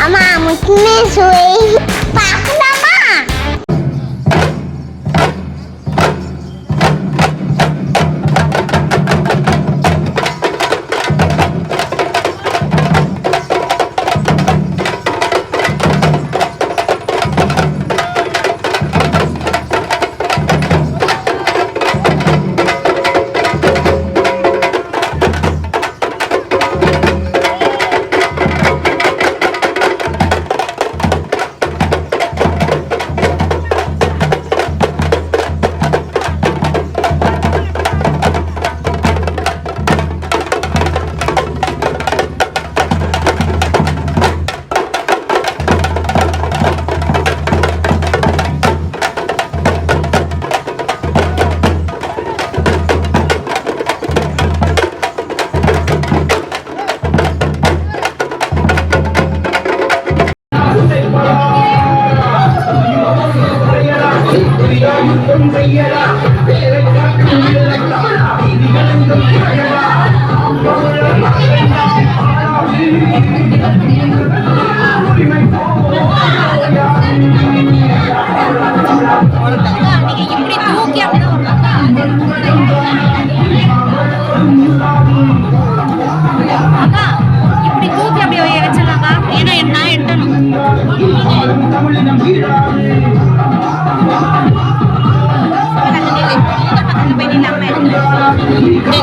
Amamos, me zoei. இப்படி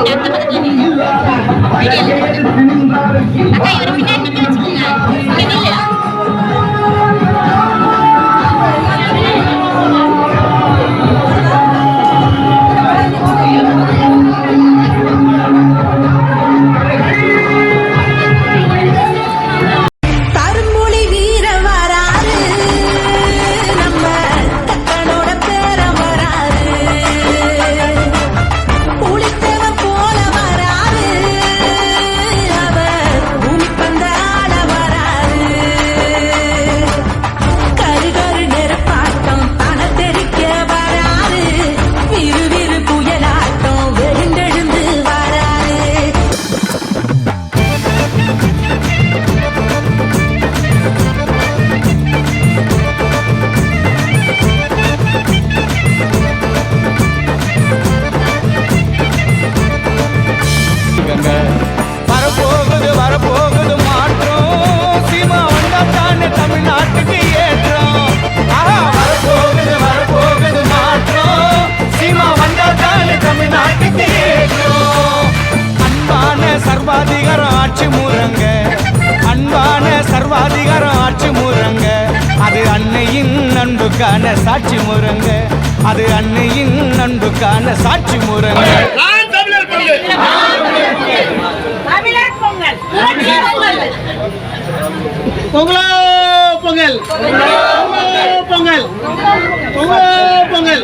Hindi naman சர்வாதிகாரம் ஆட்சி முறங்க அது அன்னையின் அன்புக்கான சாட்சி முறங்க அது அன்னையின் அன்புக்கான சாட்சி முறங்க நான் தமிழர் பங்கு பொங்கலோ. பொங்கல். பொங்கல் பொங்கலோ பொங்கல்.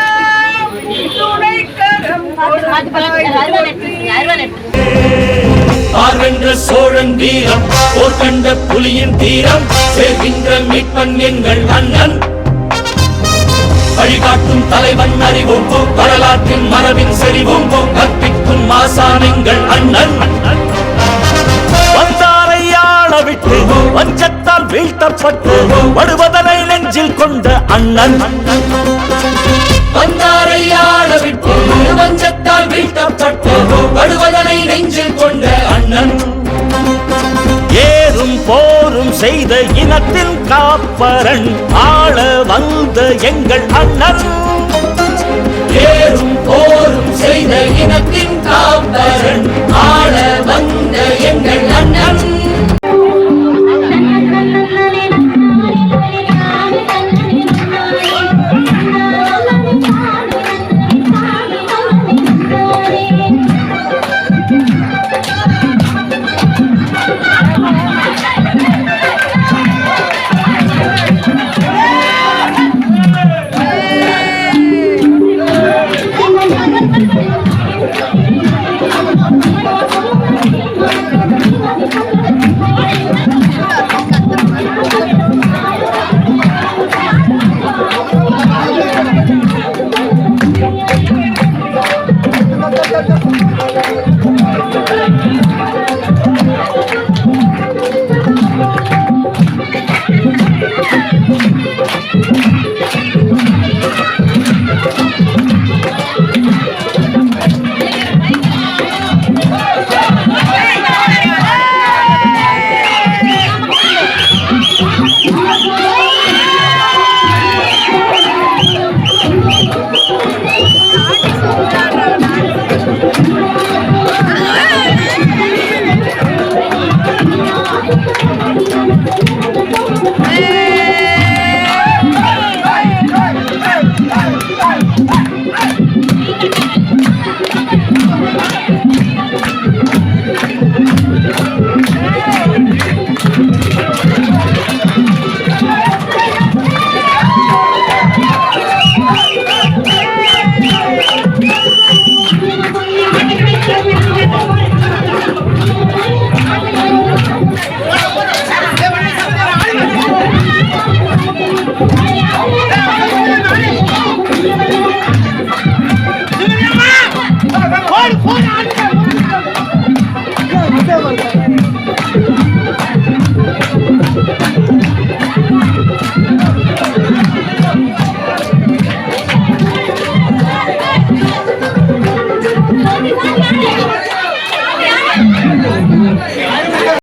ஆர்வென்ற சோழன் வீரம் போர் கண்ட புலியின் தீரம் சேர்கின்ற மீட்பன் எங்கள் அண்ணன். வழிகாட்டும் தலைவன் அறிவும் வரலாற்றின் மரபின் செறிவும் கற்பிக்கும் மாசான் எங்கள் அண்ணன். வந்தாரையாள விட்டு வஞ்சத்தால் வீழ்த்தப்பட்டு வருவதன நெஞ்சில் கொண்ட அண்ணன். வந்தாரையாட விட்டு வஞ்சத்தால் நெஞ்சில் கொண்ட அண்ணன். ஏறும் போரும் செய்த இனத்தின் காப்பரன் ஆள வந்த எங்கள் அண்ணன். ஏறும் போரும் செய்த இனத்தின் காப்பரன்